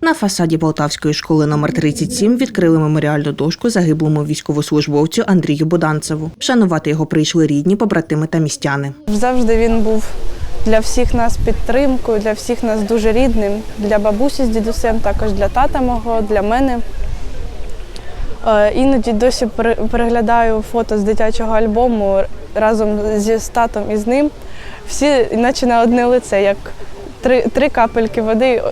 На фасаді Полтавської школи номер 37 відкрили меморіальну дошку загиблому військовослужбовцю Андрію Боданцеву. Вшанувати його прийшли рідні, побратими та містяни. Завжди він був для всіх нас підтримкою, для всіх нас дуже рідним, для бабусі з дідусем, також для тата мого, для мене. Е, Іноді досі переглядаю фото з дитячого альбому разом зі з татом і з ним. Всі наче на одне лице, як три, три капельки води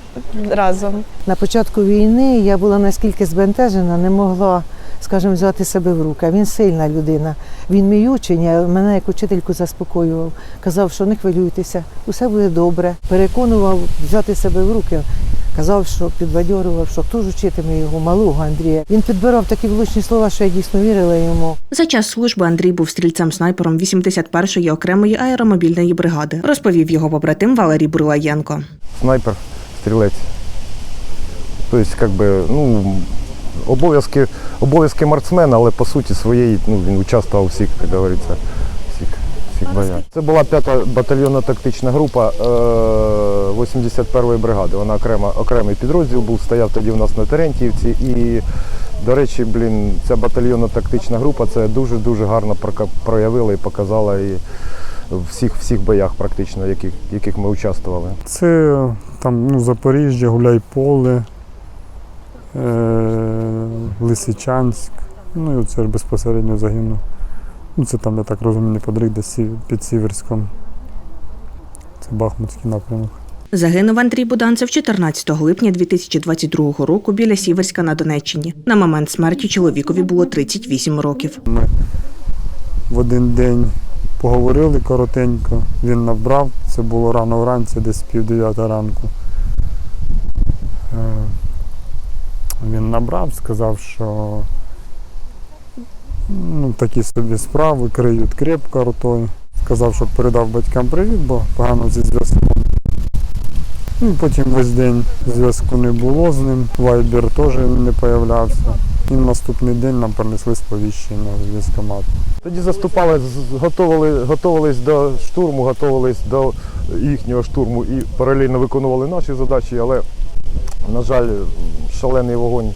разом. На початку війни я була наскільки збентежена, не могла, скажімо, взяти себе в руки. Він сильна людина. Він мій учень, а мене як учительку заспокоював. Казав, що не хвилюйтеся, усе буде добре. Переконував взяти себе в руки. Казав, що підбадьорував, що хто ж учитиме його малого Андрія. Він підбирав такі влучні слова, що я дійсно вірила йому. За час служби Андрій був стрільцем-снайпером 81-ї окремої аеромобільної бригади, розповів його побратим Валерій Бурлаєнко. снайпер, стрілець. Тобто, як би, ну, обов'язки, обов'язки марксмена, але по суті своєї ну, він участвував у всіх, як говориться, всіх, боях. Це була п'ята батальйонна тактична група е, 81-ї бригади. Вона окрема, окремий підрозділ був, стояв тоді у нас на Терентіївці. І, до речі, блін, ця батальйонна тактична група це дуже-дуже гарно проявила і показала і в всіх, всіх боях практично, яких, яких ми участвували. Це там ну, Запоріжжя, Гуляйполе, е, Лисичанськ. Ну і це ж безпосередньо загинув. Ну, це там, я так розумію, неподрік десь під Сіверськом. Це Бахмутський напрямок. Загинув Андрій Буданцев 14 липня 2022 року біля Сіверська на Донеччині. На момент смерті чоловікові було 38 років. Ми в один день поговорили коротенько, він набрав, це було рано вранці, десь пів дев'ята ранку. Е, Він набрав, сказав, що ну, такі собі справи, криють крепко ротою. Сказав, щоб передав батькам привіт, бо погано зі зв'язком. Ну, потім весь день зв'язку не було з ним, вайбер теж не появлявся. І наступний день нам принесли сповіщення з військкомату. Тоді заступали, готували, готувались до штурму, готувались до їхнього штурму і паралельно виконували наші задачі, але, на жаль, шалений вогонь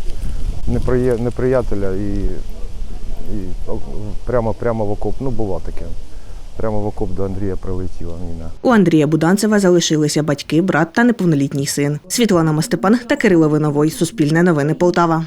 неприятеля і, і прямо, прямо в окоп, ну було таке. Прямо в окоп до Андрія прилетіла міна. У Андрія Буданцева залишилися батьки, брат та неповнолітній син. Світлана Мастепан та Кирило Виновой. Суспільне новини Полтава.